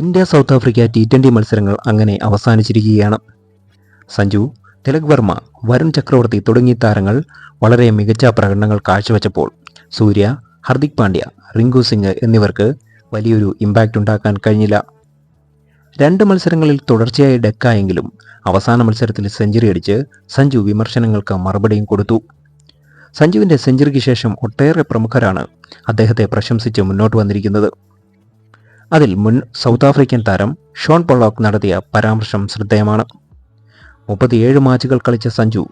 India South Africa T twenty മത്സരങ്ങൾ അങ്ങനെ അവസാനിച്ചിരിക്കുകയാണ്. സഞ്ജു തിലക് വർമ്മ വരുൺ ചക്രവർത്തി തുടങ്ങിയ താരങ്ങൾ വളരെ മികച്ച പ്രകടനങ്ങൾ കാഴ്ചവെച്ചപ്പോൾ സൂര്യ ഹർദിക് പാണ്ഡ്യ റിങ്കു സിംഗ് എന്നിവർക്ക് വലിയൊരു ഇമ്പാക്റ്റ് ഉണ്ടാക്കാൻ കഴിഞ്ഞില്ല. രണ്ട് മത്സരങ്ങളിൽ തുടർച്ചയായി ഡെക്കായെങ്കിലും അവസാന മത്സരത്തിൽ സെഞ്ചുറി അടിച്ച് സഞ്ജു വിമർശനങ്ങൾക്ക് മറുപടിയും കൊടുത്തു. സഞ്ജുവിന്റെ സെഞ്ചുറിക്ക് ശേഷം ഒട്ടേറെ പ്രമുഖരാണ് അദ്ദേഹത്തെ പ്രശംസിച്ച് മുന്നോട്ട് വന്നിരിക്കുന്നത്. അതിൽ മുൻ സൗത്ത് ആഫ്രിക്കൻ താരം ഷോൺ പൊള്ളോക്ക് നടത്തിയ പരാമർശം ശ്രദ്ധേയമാണ്. മുപ്പത്തിയേഴ് മാച്ചുകൾ കളിച്ച സഞ്ജു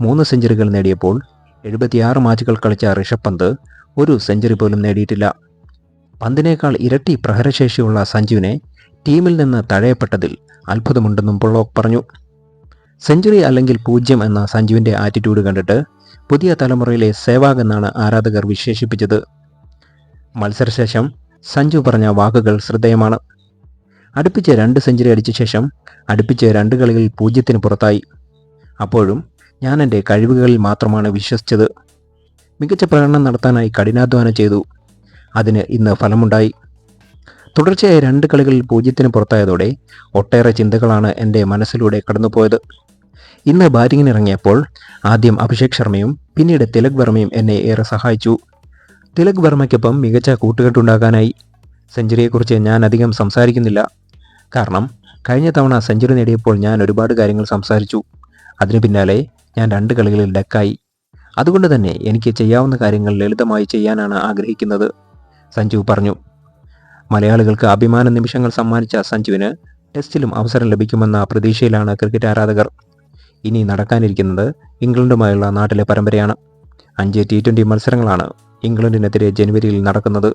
മൂന്ന് സെഞ്ചുറികൾ നേടിയപ്പോൾ എഴുപത്തിയാറ് മാച്ചുകൾ കളിച്ച ഋഷഭ് പന്ത് ഒരു സെഞ്ചുറി പോലും നേടിയിട്ടില്ല. പന്തിനേക്കാൾ ഇരട്ടി പ്രഹരശേഷിയുള്ള സഞ്ജുവിനെ ടീമിൽ നിന്ന് തഴയപ്പെട്ടതിൽ അത്ഭുതമുണ്ടെന്നും പൊള്ളോക്ക് പറഞ്ഞു. സെഞ്ചുറി അല്ലെങ്കിൽ പൂജ്യം എന്ന സഞ്ജുവിന്റെ ആറ്റിറ്റ്യൂഡ് കണ്ടിട്ട് പുതിയ തലമുറയിലെ സേവാഗ് എന്നാണ് ആരാധകർ വിശേഷിപ്പിച്ചത്. മത്സരശേഷം സഞ്ജു പറഞ്ഞ വാക്കുകൾ ശ്രദ്ധേയമാണ്. അടുപ്പിച്ച് രണ്ട് സെഞ്ചുറി അടിച്ച ശേഷം അടുപ്പിച്ച് രണ്ട് കളികൾ പൂജ്യത്തിന് പുറത്തായി. അപ്പോഴും ഞാൻ എന്റെ കഴിവുകളിൽ മാത്രമാണ് വിശ്വസിച്ചത്. മികച്ച പ്രകടനം നടത്താനായി കഠിനാധ്വാനം ചെയ്തു. അതിന് ഇന്ന് ഫലമുണ്ടായി. തുടർച്ചയായ രണ്ട് കളികളിൽ പൂജ്യത്തിന് പുറത്തായതോടെ ഒട്ടേറെ ചിന്തകളാണ് എന്റെ മനസ്സിലൂടെ കടന്നുപോയത്. ഇന്ന് ബാറ്റിങ്ങിനിറങ്ങിയപ്പോൾ ആദ്യം അഭിഷേക് ശർമ്മയും പിന്നീട് തിലക് വർമ്മയും എന്നെ ഏറെ സഹായിച്ചു. തിലക് വർമ്മയ്ക്കൊപ്പം മികച്ച കൂട്ടുകെട്ടുണ്ടാകാനായി സെഞ്ചുറിയെക്കുറിച്ച് ഞാൻ അധികം സംസാരിക്കുന്നില്ല. കാരണം കഴിഞ്ഞ തവണ സെഞ്ചുറി നേടിയപ്പോൾ ഞാൻ ഒരുപാട് കാര്യങ്ങൾ സംസാരിച്ചു. അതിനു പിന്നാലെ ഞാൻ രണ്ട് കളികളിൽ ഡെക്കായി. അതുകൊണ്ട് തന്നെ എനിക്ക് ചെയ്യാവുന്ന കാര്യങ്ങൾ ലളിതമായി ചെയ്യാനാണ് ആഗ്രഹിക്കുന്നത് സഞ്ജു പറഞ്ഞു. മലയാളികൾക്ക് അഭിമാന നിമിഷങ്ങൾ സമ്മാനിച്ച സഞ്ജുവിന് ടെസ്റ്റിലും അവസരം ലഭിക്കുമെന്ന പ്രതീക്ഷയിലാണ് ക്രിക്കറ്റ് ആരാധകർ. ഇനി നടക്കാനിരിക്കുന്നത് ഇംഗ്ലണ്ടുമായുള്ള നാട്ടിലെ പരമ്പരയാണ്. അഞ്ച് ടി ട്വന്റി മത്സരങ്ങളാണ്. ഇംഗ്ലണ്ടിനെതിരെ ജനുവരിയിൽ നടക്കുന്നത്